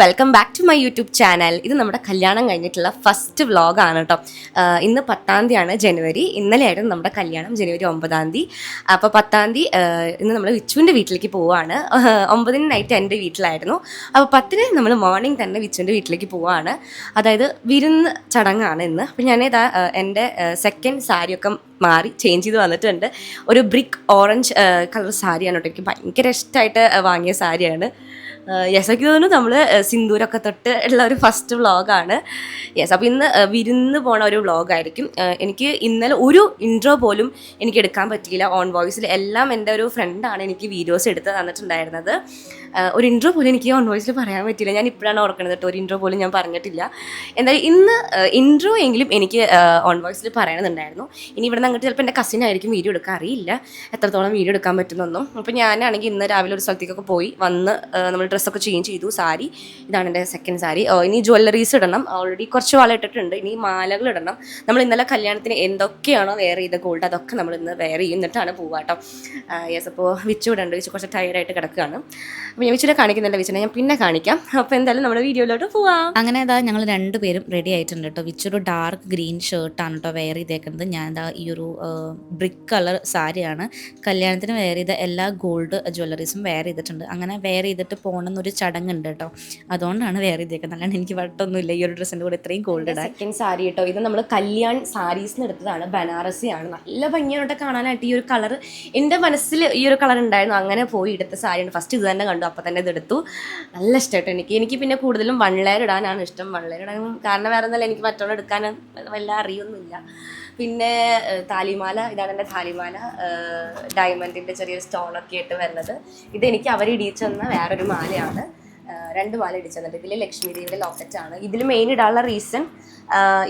Welcome back to my YouTube channel ഇത് നമ്മുടെ കല്യാണം കഴിഞ്ഞിട്ടുള്ള ഫസ്റ്റ് വ്ളോഗാണ് കേട്ടോ ഇന്ന് പത്താം തീയതിയാണ് ജനുവരി. ഇന്നലെയായിരുന്നു നമ്മുടെ കല്യാണം ജനുവരി ഒമ്പതാം തീയതി അപ്പോൾ പത്താം തീയതി ഇന്ന് നമ്മൾ വിച്ചുവിന്റെ വീട്ടിലേക്ക് പോവുകയാണ് ഒമ്പതിന് നൈറ്റ് എന്റെ വീട്ടിലായിരുന്നു. അപ്പോൾ പത്തിന് നമ്മൾ മോർണിംഗ് തന്നെ വിച്ചുവിന്റെ വീട്ടിലേക്ക് പോവുകയാണ് അതായത് വിരുന്ന് ചടങ്ങാണ് ഇന്ന്. അപ്പോൾ ഞാനിതാ എന്റെ സെക്കൻഡ് സാരിയൊക്കെ മാറി ചേഞ്ച് ചെയ്ത് വന്നിട്ടുണ്ട്. ഒരു ബ്രിക്ക് ഓറഞ്ച് കളർ സാരിയാണ് കേട്ടോ എനിക്ക് ഭയങ്കര ഇഷ്ടമായിട്ട് വാങ്ങിയ സാരിയാണ്. യെസ് എനിക്ക് തോന്നുന്നു നമ്മൾ സിന്ദൂരൊക്കെ തൊട്ട് ഉള്ള ഒരു ഫസ്റ്റ് വ്ളോഗാണ് യെസ് അപ്പോൾ ഇന്ന് വിരുന്ന് പോണ ഒരു വ്ളോഗായിരിക്കും എനിക്ക് ഇന്നലെ ഒരു ഇൻട്രോ പോലും എനിക്ക് എടുക്കാൻ പറ്റിയില്ല. ഓൺ വോയിസിൽ എല്ലാം എന്റെ ഒരു ഫ്രണ്ടാണ് എനിക്ക് വീഡിയോസ് എടുത്ത് തന്നിട്ടുണ്ടായിരുന്നത്. ഒരു ഇൻട്രോ പോലും എനിക്ക് ഓൺ വോയിസിൽ പറയാൻ പറ്റിയില്ല. ഞാൻ ഇപ്പോഴാണ് ഓർക്കുന്നത് കേട്ടോ ഒരു ഇൻട്രോ പോലും ഞാൻ പറഞ്ഞിട്ടില്ല. എന്തായാലും ഇന്ന് ഇൻട്രോ എങ്കിലും എനിക്ക് ഓൺ വോയിസിൽ പറയണമെന്നുണ്ടായിരുന്നു ഇനി ഇവിടെ നിന്ന് അങ്ങോട്ട് ചിലപ്പോൾ എന്റെ കസിൻ ആയിരിക്കും വീഡിയോ എടുക്കാൻ അറിയില്ല. എത്രത്തോളം വീഡിയോ എടുക്കാൻ പറ്റുന്നൊന്നും. അപ്പോൾ ഞാനാണെങ്കിൽ ഇന്ന് രാവിലെ ഒരു സ്ഥലത്തേക്കൊക്കെ പോയി വന്ന് നമ്മൾ ഡ്രസ്സൊക്കെ ചേഞ്ച് ചെയ്തു സാരി. ഇതാണ് എന്റെ സെക്കൻഡ് സാരി. ഇനി ജ്വല്ലറീസ് ഇടണം. ഓൾറെഡി കുറച്ച് വള ഇട്ടിട്ടുണ്ട് ഇനി മാലകൾ ഇടണം. നമ്മൾ ഇന്നലെ കല്യാണത്തിന് എന്തൊക്കെയാണോ വെയർ ചെയ്ത ഗോൾഡ് അതൊക്കെ നമ്മൾ ഇന്ന് വെയർ ചെയ്യുന്നിട്ടാണ് പോവാട്ടോ യെസ് അപ്പോൾ വിച്ചു ഇടണ്ട്. വിച്ചു കുറച്ച് ടയർഡായിട്ട് കിടക്കുകയാണ്. അപ്പോൾ ഞാൻ വിച്ചുനെ കാണിക്കുന്നില്ല വിച്ചുനെ ഞാൻ പിന്നെ കാണിക്കാം. അപ്പോൾ എന്തായാലും നമ്മുടെ വീഡിയോയിലോട്ട് പോവാം. അങ്ങനെ അതാ ഞങ്ങൾ രണ്ടുപേരും റെഡി ആയിട്ടുണ്ട് കേട്ടോ. വിച്ചൊരു ഡാർക്ക് ഗ്രീൻ ഷർട്ടാണ് കേട്ടോ വെയർ ചെയ്തേക്കുന്നത്. ഞാൻ എന്താ ഈ ഒരു ബ്രിക്ക് കളർ സാരിയാണ് കല്യാണത്തിന് വെയർ ചെയ്ത എല്ലാ ഗോൾഡ് ജ്വല്ലറീസും വെയർ ചെയ്തിട്ടുണ്ട്. അങ്ങനെ വെയർ ചെയ്തിട്ട് പോകണമെന്നൊരു ചടങ്ങുണ്ട് കേട്ടോ. അതുകൊണ്ടാണ് വേറെ ഇതൊക്കെ അല്ലാണ്ട് എനിക്ക് വട്ടൊന്നുമില്ല. ഈ ഒരു ഡ്രസ്സിന്റെ കൂടെ ഇത്രയും ഗോൾഡ് ഇടാൻ സെക്കൻഡ് സാരി കേട്ടോ. ഇത് നമ്മൾ കല്യാൺ സാരീസ് എടുത്തതാണ്. ബനാറസി ആണ് നല്ല ഭംഗിയായിട്ട് കാണാനായിട്ട് ഈ ഒരു കളർ എന്റെ മനസ്സിൽ ഈ ഒരു കളർ ഉണ്ടായിരുന്നു. അങ്ങനെ പോയി എടുത്ത സാരിയാണ് ഫസ്റ്റ് ഇത് തന്നെ കണ്ടു. അപ്പോൾ തന്നെ ഇത് എടുത്തു. നല്ല ഇഷ്ടമായിട്ട് എനിക്ക്. എനിക്ക് പിന്നെ കൂടുതലും വൺ ലെയർ ഇടാനാണ് ഇഷ്ടം. വൺ ലെയർ ഇടാൻ കാരണം വേറെ ഒന്നല്ല എനിക്ക് മറ്റുള്ള എടുക്കാൻ വല്ല അറിയൊന്നുമില്ല. പിന്നെ താലിമാല. ഇതാണ് എന്റെ താലിമാല. ഡയമണ്ടിന്റെ ചെറിയൊരു സ്റ്റോണൊക്കെ ആയിട്ട് വരുന്നത്. ഇതെനിക്ക് അവർ ഇടിച്ചു തന്ന വേറൊരു മാലയാണ്. രണ്ട് മാല ഇടിച്ചു തന്നിട്ട്. ഇതിൽ ലക്ഷ്മി ദേവിയുടെ ലോക്കറ്റ് ആണ്. ഇതിൽ മെയിൻ ഇടാനുള്ള റീസൺ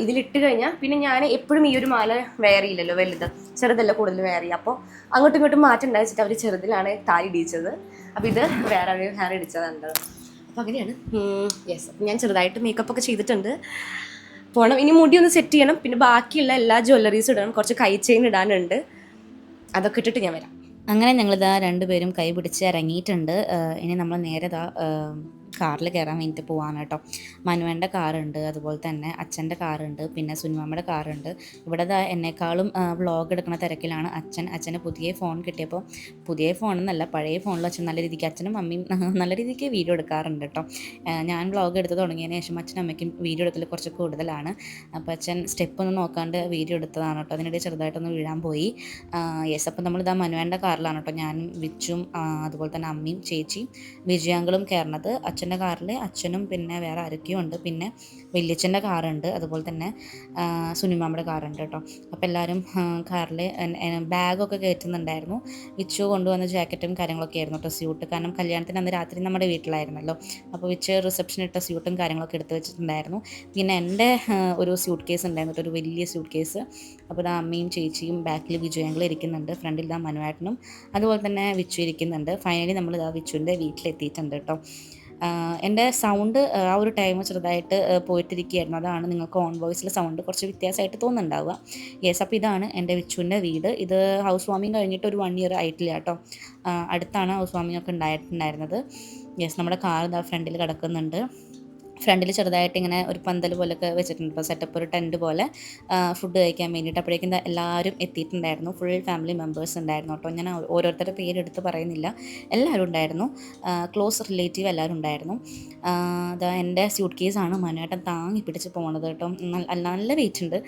ഇതിലിട്ട് കഴിഞ്ഞാൽ പിന്നെ ഞാൻ എപ്പോഴും ഈ ഒരു മാല വെയർ വലുത്. ചെറുതല്ല കൂടുതൽ വെയർ അപ്പോൾ അങ്ങോട്ടും ഇങ്ങോട്ടും മാറ്റം ഉണ്ടായിച്ചിട്ട് അവർ ചെറുതിലാണ് താലി ഇടിച്ചത് അപ്പോൾ ഇത് വേറെ ഹെയർ ഇടിച്ചതാണ്. അപ്പോൾ അങ്ങനെയാണ്. യെസ് ഞാൻ ചെറുതായിട്ട് മേക്കപ്പ് ഒക്കെ ചെയ്തിട്ടുണ്ട്. പോകണം ഇനി മുടി ഒന്ന് സെറ്റ് ചെയ്യണം. പിന്നെ ബാക്കിയുള്ള എല്ലാ ജ്വല്ലറീസും ഇടണം. കുറച്ച് കൈ ചെയിൻ ഇടാനുണ്ട്. അതൊക്കെ ഇട്ടിട്ട് ഞാൻ വരാം. അങ്ങനെ ഞങ്ങളിതാ രണ്ടുപേരും കൈ പിടിച്ച് ഇറങ്ങിയിട്ടുണ്ട് ഇനി നമ്മൾ നേരെ കാറിൽ കയറാൻ വേണ്ടിയിട്ട് പോവാണ് കേട്ടോ. മനുവേന്റെ കാറുണ്ട് അതുപോലെ തന്നെ അച്ഛന്റെ കാറുണ്ട് പിന്നെ സുനിമാമ്മയുടെ കാറുണ്ട്. ഇവിടെ എന്നെക്കാളും വ്ളോഗ് എടുക്കുന്ന തിരക്കിലാണ് അച്ഛൻ. അച്ഛന് പുതിയ ഫോൺ കിട്ടിയപ്പോൾ പുതിയ ഫോൺ എന്നല്ല പഴയ ഫോണിൽ അച്ഛൻ നല്ല രീതിക്ക് അച്ഛനും അമ്മയും നല്ല രീതിക്ക് വീഡിയോ എടുക്കാറുണ്ട് കേട്ടോ. ഞാൻ വ്ളോഗ് എടുത്ത് തുടങ്ങിയതിന് ശേഷം അച്ഛനും അമ്മയ്ക്കും വീഡിയോ എടുക്കൽ കുറച്ച് കൂടുതലാണ്. അപ്പോൾ അച്ഛൻ സ്റ്റെപ്പ് ഒന്ന് നോക്കാണ്ട് വീഡിയോ എടുത്തതാണ് കേട്ടോ. അതിനിടെ ചെറുതായിട്ടൊന്ന് വീഴാൻ പോയി. യെസ് അപ്പോൾ നമ്മളിതാ മനുവേന്റെ കാറിലാണ് കേട്ടോ. ഞാനും വിച്ചും അതുപോലെ തന്നെ അമ്മയും ചേച്ചിയും വിജയാങ്കളും കയറുന്നത് അച്ഛന്റെ കാറിൽ അച്ഛനും പിന്നെ വേറെ ആരൊക്കെയും ഉണ്ട്. പിന്നെ വലിയച്ഛന്റെ കാറുണ്ട്. അതുപോലെ തന്നെ ആ, സുനിമാമ്മയുടെ കാറുണ്ട് കേട്ടോ. അപ്പോൾ എല്ലാവരും കാറിൽ ബാഗൊക്കെ കയറ്റുന്നുണ്ടായിരുന്നു. വിച്ചു കൊണ്ടുവന്ന ജാക്കറ്റും കാര്യങ്ങളൊക്കെ ആയിരുന്നു കേട്ടോ സ്യൂട്ട്. കാരണം കല്യാണത്തിന് അന്ന് രാത്രി നമ്മുടെ വീട്ടിലായിരുന്നല്ലോ. അപ്പോൾ വിച്ച് റിസപ്ഷൻ ഇട്ട സ്യൂട്ടും കാര്യങ്ങളൊക്കെ എടുത്ത് വെച്ചിട്ടുണ്ടായിരുന്നു. പിന്നെ എന്റെ ഒരു സ്യൂട്ട് കേസ് ഉണ്ടായിരുന്നു ഒരു വലിയ സ്യൂട്ട് കേസ്. അപ്പോൾ ഇതാ അമ്മയും ചേച്ചിയും ബാക്കിൽ വിജയങ്ങളും ഇരിക്കുന്നുണ്ട്. ഫ്രണ്ടിൽ ഇതാ മനുവേട്ടനും. അതുപോലെ തന്നെ വിച്ചു ഇരിക്കുന്നുണ്ട്. ഫൈനലി നമ്മൾ ഇതാ വിച്ചുവിന്റെ വീട്ടിലെത്തിയിട്ടുണ്ട് കേട്ടോ. എന്റെ സൗണ്ട് ആ ഒരു ടൈം ചെറുതായിട്ട് പോയിട്ടിരിക്കുകയായിരുന്നു. അതാണ് നിങ്ങൾക്ക് ഓൺ വോയിസിൽ സൗണ്ട് കുറച്ച് വ്യത്യാസമായിട്ട് തോന്നുന്നുണ്ടാവുക. യെസ് അപ്പോൾ ഇതാണ് എന്റെ വിച്ചുവിന്റെ വീട്. ഇത് ഹൗസ് വാമിങ് കഴിഞ്ഞിട്ട് ഒരു വൺ ഇയർ ആയിട്ടില്ല കേട്ടോ. അടുത്താണ് ഹൗസ് വാമിങ് ഒക്കെ ഉണ്ടായിട്ടുണ്ടായിരുന്നത്. യെസ് നമ്മുടെ കാർ ഇതാ ഫ്രണ്ടിൽ കിടക്കുന്നുണ്ട്. ഫ്രണ്ടിൽ ചെറുതായിട്ട് ഇങ്ങനെ ഒരു പന്തൽ പോലൊക്കെ വെച്ചിട്ടുണ്ട്. ഇപ്പോൾ സെറ്റപ്പ് ഒരു ടെന്റ് പോലെ ഫുഡ് കഴിക്കാൻ വേണ്ടിയിട്ട് അപ്പോഴേക്കും എല്ലാവരും എത്തിയിട്ടുണ്ടായിരുന്നു. ഫുൾ ഫാമിലി മെമ്പേഴ്സ് ഉണ്ടായിരുന്നു കേട്ടോ. ഞാൻ ഓരോരുത്തരുടെ പേരെടുത്ത് പറയുന്നില്ല. എല്ലാവരും ഉണ്ടായിരുന്നു. ക്ലോസ് റിലേറ്റീവ് എല്ലാവരും ഉണ്ടായിരുന്നു. അതാ എന്റെ സ്യൂട്ട് കേസാണ് മനുവേട്ടൻ താങ്ങി പിടിച്ച് പോണത് കേട്ടോ. നല്ല വെയിറ്റ് ഉണ്ട്.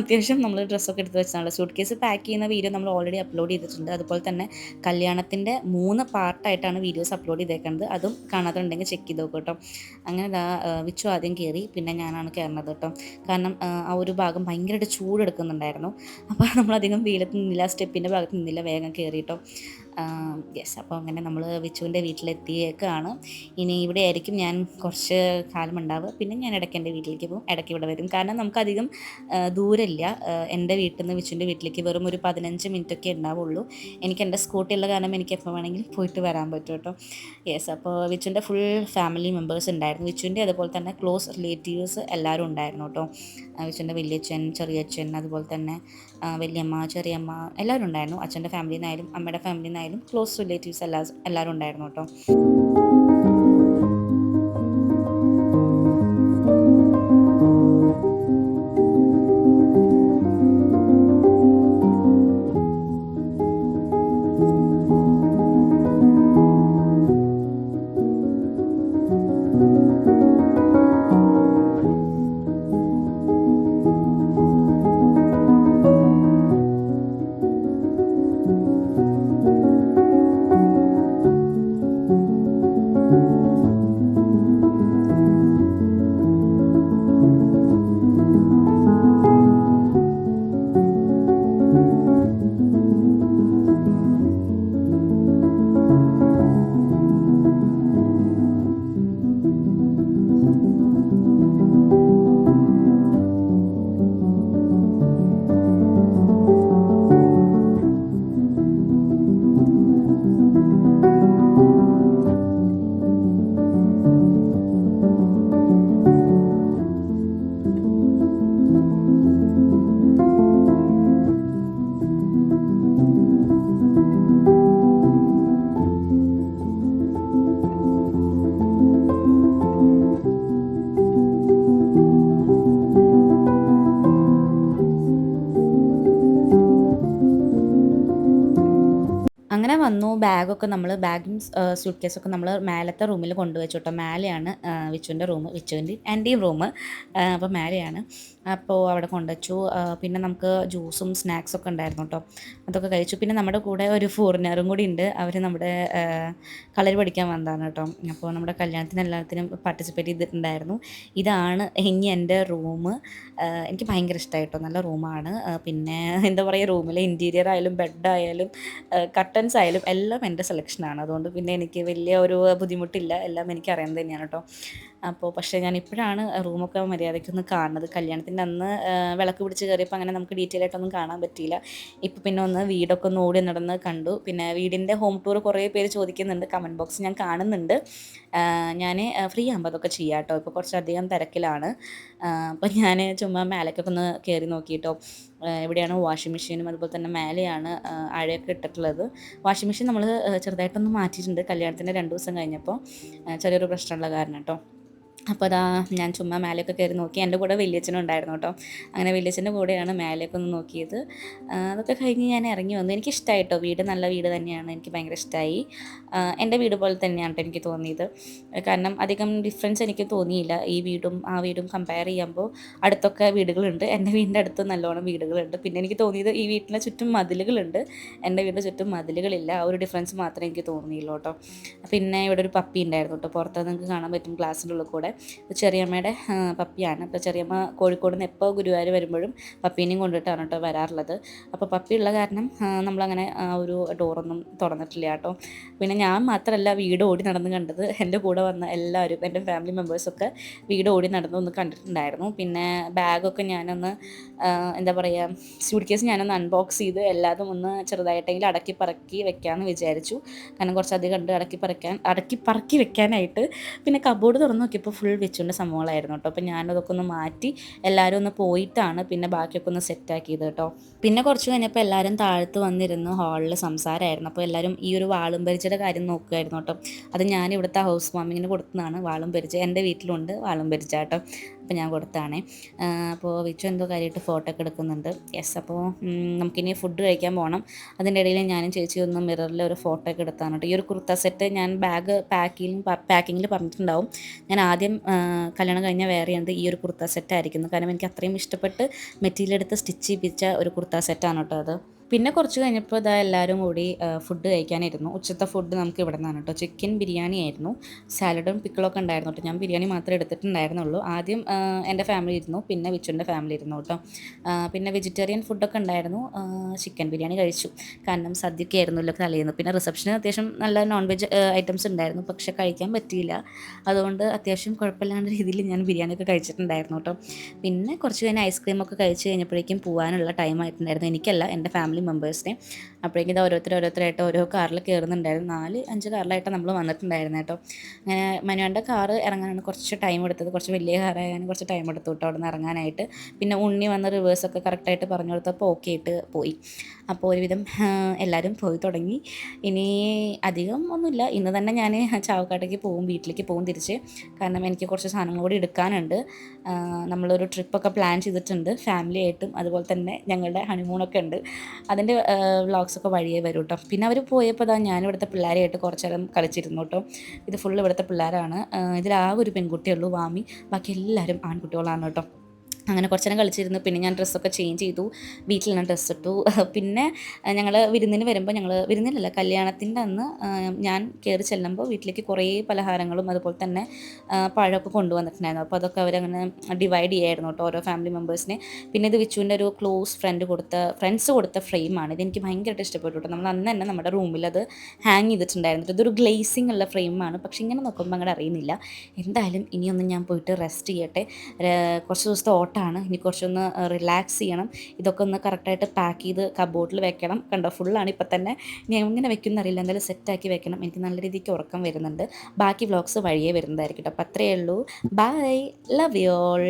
അത്യാവശ്യം നമ്മൾ ഡ്രസ്സൊക്കെ എടുത്ത് വെച്ചാണ്. സ്യൂട്ട് കേസ് പാക്ക് ചെയ്യുന്ന വീഡിയോ നമ്മൾ ഓൾറെഡി അപ്ലോഡ് ചെയ്തിട്ടുണ്ട്. അതുപോലെ തന്നെ കല്യാണത്തിന്റെ മൂന്ന് പാർട്ടായിട്ടാണ് വീഡിയോസ് അപ്ലോഡ് ചെയ്തേക്കുന്നത്. അതും കാണാത്തുണ്ടെങ്കിൽ ചെക്ക് ചെയ്ത് നോക്കും കേട്ടോ. അങ്ങനെ വിച്ചു ആദ്യം കയറി പിന്നെ ഞാനാണ് കയറുന്നത് കേട്ടോ. കാരണം ആ, ഒരു ഭാഗം ഭയങ്കരമായിട്ട് ചൂടെടുക്കുന്നുണ്ടായിരുന്നു. അപ്പോൾ നമ്മളധികം വെയിലത്ത് നിന്നില്ല സ്റ്റെപ്പിന്റെ ഭാഗത്ത് നിന്നില്ല വേഗം കയറിയിട്ടോ യെസ് അപ്പോൾ അങ്ങനെ നമ്മൾ വിച്ചുവിന്റെ വീട്ടിലെത്തിയേക്കാണ്. ഇനി ഇവിടെ ആയിരിക്കും ഞാൻ കുറച്ച് കാലം ഉണ്ടാവുക പിന്നെ ഞാൻ ഇടയ്ക്ക് എന്റെ വീട്ടിലേക്ക് പോകും. ഇടയ്ക്ക് ഇവിടെ വരും. കാരണം നമുക്കധികം ദൂരമില്ല. എന്റെ വീട്ടിൽ നിന്ന് വിച്ചുവിന്റെ വീട്ടിലേക്ക് വെറും ഒരു പതിനഞ്ച് മിനിറ്റ് ഒക്കെ ഉണ്ടാവുള്ളൂ. എനിക്ക് എന്റെ സ്കൂട്ടി ഉള്ള കാരണം എനിക്ക് എപ്പോൾ വേണമെങ്കിലും പോയിട്ട് വരാൻ പറ്റും കേട്ടോ. യെസ് അപ്പോൾ വിച്ചുവിന്റെ ഫുൾ ഫാമിലി മെമ്പേഴ്സ് ഉണ്ടായിരുന്നു. വിച്ചുവിന്റെ അതുപോലെ തന്നെ ക്ലോസ് റിലേറ്റീവ്സ് എല്ലാവരും ഉണ്ടായിരുന്നു കേട്ടോ. വിച്ചുവിന്റെ വലിയച്ഛൻ ചെറിയച്ഛൻ അതുപോലെ തന്നെ വലിയമ്മ ചെറിയമ്മ എല്ലാവരും ഉണ്ടായിരുന്നു. അച്ഛന്റെ ഫാമിലിയിൽ നിന്നായാലും അമ്മയുടെ ഫാമിലിയിൽ നിന്നായാലും ക്ലോസ് റിലേറ്റീവ്സ് എല്ലാ എല്ലാവരും ഉണ്ടായിരുന്നു കേട്ടോ. വന്നു. ബാഗൊക്കെ നമ്മൾ ബാഗും സ്യൂട്ട് കേസൊക്കെ നമ്മൾ മേലത്തെ റൂമിൽ കൊണ്ടുവച്ചു കേട്ടോ മേലെയാണ് വിച്ചുവിന്റെ റൂം വിച്ചുവിന്റെ എന്റെയും റൂം അപ്പോൾ മേലെയാണ്. അപ്പോൾ അവിടെ കൊണ്ടുവച്ചു. പിന്നെ നമുക്ക് ജ്യൂസും സ്നാക്സൊക്കെ ഉണ്ടായിരുന്നു കേട്ടോ അതൊക്കെ കഴിച്ചു. പിന്നെ നമ്മുടെ കൂടെ ഒരു ഫോറിനറും കൂടി ഉണ്ട്. അവർ നമ്മുടെ കളർ പഠിക്കാൻ വന്നതാണ് കേട്ടോ. അപ്പോൾ നമ്മുടെ കല്യാണത്തിന് എല്ലാത്തിനും പാർട്ടിസിപ്പേറ്റ് ചെയ്തിട്ടുണ്ടായിരുന്നു. ഇതാണ് ഇനി എന്റെ റൂം. എനിക്ക് ഭയങ്കര ഇഷ്ടമായിട്ടോ നല്ല റൂമാണ്. പിന്നെ എന്താ പറയുക റൂമിലെ ഇന്റീരിയർ ആയാലും ബെഡ് ആയാലും കട്ടൻസ് ആയാലും എല്ലാം എന്റെ സെലക്ഷനാണ് അതുകൊണ്ട് പിന്നെ എനിക്ക് വലിയ ഒരു ബുദ്ധിമുട്ടില്ല. എല്ലാം എനിക്ക് അറിയാൻ തന്നെയാണ് കേട്ടോ അപ്പോൾ പക്ഷേ ഞാൻ ഇപ്പോഴാണ് റൂമൊക്കെ മര്യാദയ്ക്കൊന്ന് കാണുന്നത്. കല്യാണത്തിന്റെ അന്ന് വിളക്ക് പിടിച്ച് കയറിയപ്പോൾ അങ്ങനെ നമുക്ക് ഡീറ്റെയിൽ ആയിട്ടൊന്നും കാണാൻ പറ്റിയില്ല. ഇപ്പോൾ പിന്നെ ഒന്ന് വീടൊക്കെ ഒന്ന് ഓടി നടന്ന് കണ്ടു. പിന്നെ വീടിന്റെ ഹോം ടൂർ കുറേ പേര് ചോദിക്കുന്നുണ്ട്. കമന്റ് ബോക്സ് ഞാൻ കാണുന്നുണ്ട്. ഞാൻ ഫ്രീ ആകുമ്പോൾ അതൊക്കെ ചെയ്യാം കേട്ടോ ഇപ്പോൾ കുറച്ചധികം തിരക്കിലാണ്. അപ്പോൾ ഞാൻ ചുമ്മാ മേലേക്കൊക്കെ ഒന്ന് കയറി നോക്കിയിട്ടോ. ആ, എവിടെയാണ് വാഷിംഗ് മെഷീനും അതുപോലെ തന്നെ മേലെയാണ് അഴയൊക്കെ ഇട്ടിട്ടുള്ളത്. വാഷിംഗ് മെഷീൻ നമ്മൾ ചെറുതായിട്ടൊന്ന് മാറ്റിയിട്ടുണ്ട്. കല്യാണത്തിന്റെ രണ്ട് ദിവസം കഴിഞ്ഞപ്പോൾ ചെറിയൊരു പ്രശ്നമുള്ള കാരണം കേട്ടോ അപ്പോൾ അതാ ഞാൻ ചുമ്മാ മേലെയൊക്കെ കയറി നോക്കി. എന്റെ കൂടെ വലിയച്ഛനും ഉണ്ടായിരുന്നു കേട്ടോ. അങ്ങനെ വലിയച്ഛന്റെ കൂടെയാണ് മേലെയൊക്കെ ഒന്ന് നോക്കിയത്. അതൊക്കെ കഴിഞ്ഞ് ഞാൻ ഇറങ്ങി വന്നു. എനിക്ക് ഇഷ്ടമായി കേട്ടോ വീട് നല്ല വീട് തന്നെയാണ്. എനിക്ക് ഭയങ്കര ഇഷ്ടമായി എന്റെ വീട് പോലെ തന്നെയാണ് എനിക്ക് തോന്നിയത്. കാരണം അധികം ഡിഫറൻസ് എനിക്ക് തോന്നിയില്ല. ഈ വീടും ആ വീടും കമ്പയർ ചെയ്യുമ്പോൾ അടുത്തൊക്കെ വീടുകളുണ്ട്. എന്റെ വീടിന്റെ അടുത്ത് നല്ലോണം വീടുകളുണ്ട്. പിന്നെ എനിക്ക് തോന്നിയത് ഈ വീട്ടിന്റെ ചുറ്റും മതിലുകളുണ്ട്. എന്റെ വീടിന്റെ ചുറ്റും മതിലുകളില്ല. ആ ഒരു ഡിഫറൻസ് മാത്രമേ എനിക്ക് തോന്നിയുള്ളൂ കേട്ടോ. പിന്നെ ഇവിടെ ഒരു പപ്പി ഉണ്ടായിരുന്നു കേട്ടോ. പുറത്ത് നിങ്ങൾക്ക് കാണാൻ പറ്റും ഗ്ലാസിന്റെ ഉള്ളിൽ കൂടെ. ചെറിയമ്മയുടെ പപ്പിയാണ്. അപ്പോൾ ചെറിയമ്മ കോഴിക്കോട് നിന്ന് എപ്പോൾ ഗുരുവായൂർ വരുമ്പോഴും പപ്പീനെയും കൊണ്ടിട്ടാണ് കേട്ടോ വരാറുള്ളത്. അപ്പോൾ പപ്പി ഉള്ള കാരണം നമ്മളങ്ങനെ ഒരു ഡോറൊന്നും തുറന്നിട്ടില്ല കേട്ടോ. പിന്നെ ഞാൻ മാത്രമല്ല വീട് ഓടി നടന്ന് കണ്ടത്. എന്റെ കൂടെ വന്ന എല്ലാവരും എന്റെ ഫാമിലി മെമ്പേഴ്സൊക്കെ വീട് ഓടി നടന്ന് ഒന്ന് കണ്ടിട്ടുണ്ടായിരുന്നു. പിന്നെ ബാഗൊക്കെ ഞാനൊന്ന് എന്താ പറയുക സ്യൂട്ട് കേസ് ഞാനൊന്ന് അൺബോക്സ് ചെയ്ത് എല്ലാതും ഒന്ന് ചെറുതായിട്ടെങ്കിലും അടക്കി പറക്കി വെക്കാമെന്ന് വിചാരിച്ചു. കാരണം കുറച്ചധികം ഉണ്ട് അടക്കി പറക്കാൻ അടക്കി പറക്കി വെക്കാനായിട്ട് പിന്നെ കബോർഡ് തുറന്ന് നോക്കിയപ്പോൾ ഫുൾ വെച്ചുകൊണ്ട് സംഭവങ്ങളായിരുന്നു കേട്ടോ. അപ്പോൾ ഞാനതൊക്കെ ഒന്ന് മാറ്റി എല്ലാവരും ഒന്ന് പോയിട്ടാണ് പിന്നെ ബാക്കിയൊക്കെ ഒന്ന് സെറ്റാക്കിയത് കേട്ടോ. പിന്നെ കുറച്ച് കഴിഞ്ഞപ്പോൾ എല്ലാവരും താഴത്ത് വന്നിരുന്നു ഹാളിൽ സംസാരമായിരുന്നു അപ്പോൾ എല്ലാവരും ഈ ഒരു വാളും പരിചയുടെ കാര്യം നോക്കുമായിരുന്നു കേട്ടോ. അത് ഞാൻ ഇവിടുത്തെ ഹൗസ് വാമിങ്ങിന് കൊടുത്തതാണ്. വാളും പരിച എന്റെ വീട്ടിലുണ്ട് വാളും പരിചയ കേട്ടോ. അപ്പോൾ ഞാൻ കൊടുത്തതാണേ. അപ്പോൾ വിച്ചു എന്തോ കാര്യമായിട്ട് ഫോട്ടോ ഒക്കെ എടുക്കുന്നുണ്ട്. യെസ് അപ്പോൾ നമുക്കിനി ഫുഡ് കഴിക്കാൻ പോകണം അതിന്റെ ഇടയിൽ ഞാനും ചേച്ചി ഒന്ന് മിററിൽ ഒരു ഫോട്ടോ ഒക്കെ എടുത്താണ് കേട്ടോ. ഈ ഒരു കുർത്ത സെറ്റ് ഞാൻ ബാഗ് പാക്കിലും പാക്കിങ്ങിൽ പറഞ്ഞിട്ടുണ്ടാവും. ഞാൻ ആദ്യം കല്യാണം കഴിഞ്ഞ വേറെ ഉണ്ട് ഈ ഒരു കുർത്ത സെറ്റ് ആയിരിക്കുന്നു. കാരണം എനിക്ക് അത്രയും ഇഷ്ടപ്പെട്ട് മെറ്റീരിയൽ എടുത്ത് സ്റ്റിച്ച് ചെയ്യിപ്പിച്ച ഒരു കുർത്ത സെറ്റാണ് കേട്ടോ അത്. പിന്നെ കുറച്ച് കഴിഞ്ഞപ്പോൾ ഇതാ എല്ലാവരും കൂടി ഫുഡ് കഴിക്കാനായിരുന്നു ഉച്ചത്തെ ഫുഡ് നമുക്ക് ഇവിടെ നിന്നാണ് കേട്ടോ ചിക്കൻ ബിരിയാണി ആയിരുന്നു. സാലഡും പിക്കിളൊക്കെ ഉണ്ടായിരുന്നു കേട്ടോ ഞാൻ ബിരിയാണി മാത്രമേ എടുത്തിട്ടുണ്ടായിരുന്നുള്ളൂ. ആദ്യം എന്റെ ഫാമിലി ഇരുന്നു. പിന്നെ വിച്ചുന്റെ ഫാമിലി ഇരുന്നു കേട്ടോ പിന്നെ വെജിറ്റേറിയൻ ഫുഡൊക്കെ ഉണ്ടായിരുന്നു. ചിക്കൻ ബിരിയാണി കഴിച്ചു. കാരണം സദ്യയൊക്കെ ആയിരുന്നല്ലോ തലേന്ന്. പിന്നെ റിസപ്ഷന് അത്യാവശ്യം നല്ല നോൺ വെജ് ഐറ്റംസ് ഉണ്ടായിരുന്നു. പക്ഷേ കഴിക്കാൻ പറ്റിയില്ല. അതുകൊണ്ട് അത്യാവശ്യം കുഴപ്പമില്ലാത്ത രീതിയിൽ ഞാൻ ബിരിയാണിയൊക്കെ കഴിച്ചിട്ടുണ്ടായിരുന്നു കേട്ടോ പിന്നെ കുറച്ച് കഴിഞ്ഞ് ഐസ്ക്രീമൊക്കെ കഴിച്ച് കഴിഞ്ഞപ്പോഴേക്കും പോകാനുള്ള ടൈം ആയിട്ടുണ്ടായിരുന്നു. എനിക്കല്ല എന്റെ ഫാമിലി മെമ്പേഴ്സിനെ അപ്പോഴേക്കും ഇത് ഓരോരുത്തർ ഓരോരുത്തരായിട്ട് ഓരോ കാറിൽ കയറുന്നുണ്ടായിരുന്നു നാല് അഞ്ച് കാറിലായിട്ട് നമ്മൾ വന്നിട്ടുണ്ടായിരുന്നു കേട്ടോ. അങ്ങനെ മനുവന്റെ കാറ് ഇറങ്ങാനാണ് കുറച്ച് ടൈം എടുത്തത്. കുറച്ച് വലിയ കാറായാലും കുറച്ച് ടൈം എടുത്തു കേട്ടോ അവിടെ നിന്ന് ഇറങ്ങാനായിട്ട്. പിന്നെ ഉണ്ണി വന്ന് റിവേഴ്സൊക്കെ കറക്റ്റായിട്ട് പറഞ്ഞു കൊടുത്തപ്പോൾ ഓക്കെ ആയിട്ട് പോയി. അപ്പോൾ ഒരുവിധം എല്ലാവരും പോയി തുടങ്ങി. ഇനി അധികം ഒന്നുമില്ല. ഇന്ന് തന്നെ ഞാൻ ചാവക്കാട്ടേക്ക് പോകും വീട്ടിലേക്ക് പോകും തിരിച്ച്. കാരണം എനിക്ക് കുറച്ച് സാധനങ്ങൾ കൂടി എടുക്കാനുണ്ട്. നമ്മളൊരു ട്രിപ്പൊക്കെ പ്ലാൻ ചെയ്തിട്ടുണ്ട്. ഫാമിലി ആയിട്ടും അതുപോലെ തന്നെ ഞങ്ങളുടെ ഹണിമൂണൊക്കെ ഉണ്ട്. അതിന്റെ വ്ളോഗ്സൊക്കെ വഴിയേ വരും കേട്ടോ പിന്നെ അവർ പോയപ്പോൾ ഞാൻ ഇവിടുത്തെ പിള്ളേരെയായിട്ട് കുറച്ച് നേരം കളിച്ചിരുന്നു കേട്ടോ ഇത് ഫുൾ ഇവിടുത്തെ പിള്ളേരാണ്. ഇതിൽ ആ ഒരു പെൺകുട്ടിയുള്ളൂ വാമി. ബാക്കി എല്ലാവരും ആൺകുട്ടികളാണ് കേട്ടോ അങ്ങനെ കുറച്ച് നേരം കളിച്ചിരുന്നു. പിന്നെ ഞാൻ ഡ്രസ്സൊക്കെ ചേഞ്ച് ചെയ്തു. വീട്ടിൽ ഞാൻ ഡ്രസ്സ് ഇട്ടു. പിന്നെ ഞങ്ങൾ വിരുന്നിന് വരുമ്പോൾ ഞങ്ങൾ വിരുന്നിനല്ല കല്യാണത്തിന്റെ അന്ന് ഞാൻ കയറി ചെല്ലുമ്പോൾ വീട്ടിലേക്ക് കുറേ പലഹാരങ്ങളും അതുപോലെ തന്നെ പഴമൊക്കെ കൊണ്ടുവന്നിട്ടുണ്ടായിരുന്നു. അപ്പോൾ അതൊക്കെ അവരങ്ങനെ ഡിവൈഡ് ചെയ്യായിരുന്നു കേട്ടോ ഓരോ ഫാമിലി മെമ്പേഴ്സിനെ പിന്നെ ഇത് വിച്ചുവിന്റെ ഒരു ക്ലോസ് ഫ്രണ്ട് കൊടുത്ത ഫ്രണ്ട്സ് കൊടുത്ത ഫ്രെയിമാണ് ഇത് എനിക്ക് ഭയങ്കരമായിട്ട് ഇഷ്ടപ്പെട്ടു കേട്ടോ നമ്മൾ അന്ന് തന്നെ നമ്മുടെ റൂമിൽ അത് ഹാങ് ചെയ്തിട്ടുണ്ടായിരുന്നു ഇതൊരു ഗ്ലേസിംഗ് ഉള്ള ഫ്രെയിമാണ് പക്ഷേ ഇങ്ങനെ നോക്കുമ്പോൾ അങ്ങനെ അറിയുന്നില്ല. എന്തായാലും ഇനിയൊന്നും ഞാൻ പോയിട്ട് റെസ്റ്റ് ചെയ്യട്ടെ. കുറച്ച് ദിവസത്തെ ഓട്ടമാണ് ഇനി കുറച്ചൊന്ന് റിലാക്സ് ചെയ്യണം. ഇതൊക്കെ ഒന്ന് കറക്റ്റായിട്ട് പാക്ക് ചെയ്ത് കബോർഡിൽ വെക്കണം. കണ്ടോ ഫുള്ളാണ് ഇപ്പം തന്നെ. ഇനി എങ്ങനെ വെക്കുന്ന അറിയില്ല. എന്തായാലും സെറ്റാക്കി വെക്കണം. എനിക്ക് നല്ല രീതിക്ക് ഉറക്കം വരുന്നുണ്ട്. ബാക്കി വ്ളോഗ്സ് വഴിയേ വരുന്നതായിരിക്കും കേട്ടോ. അപ്പം അത്രയേ ഉള്ളൂ. Bye love you all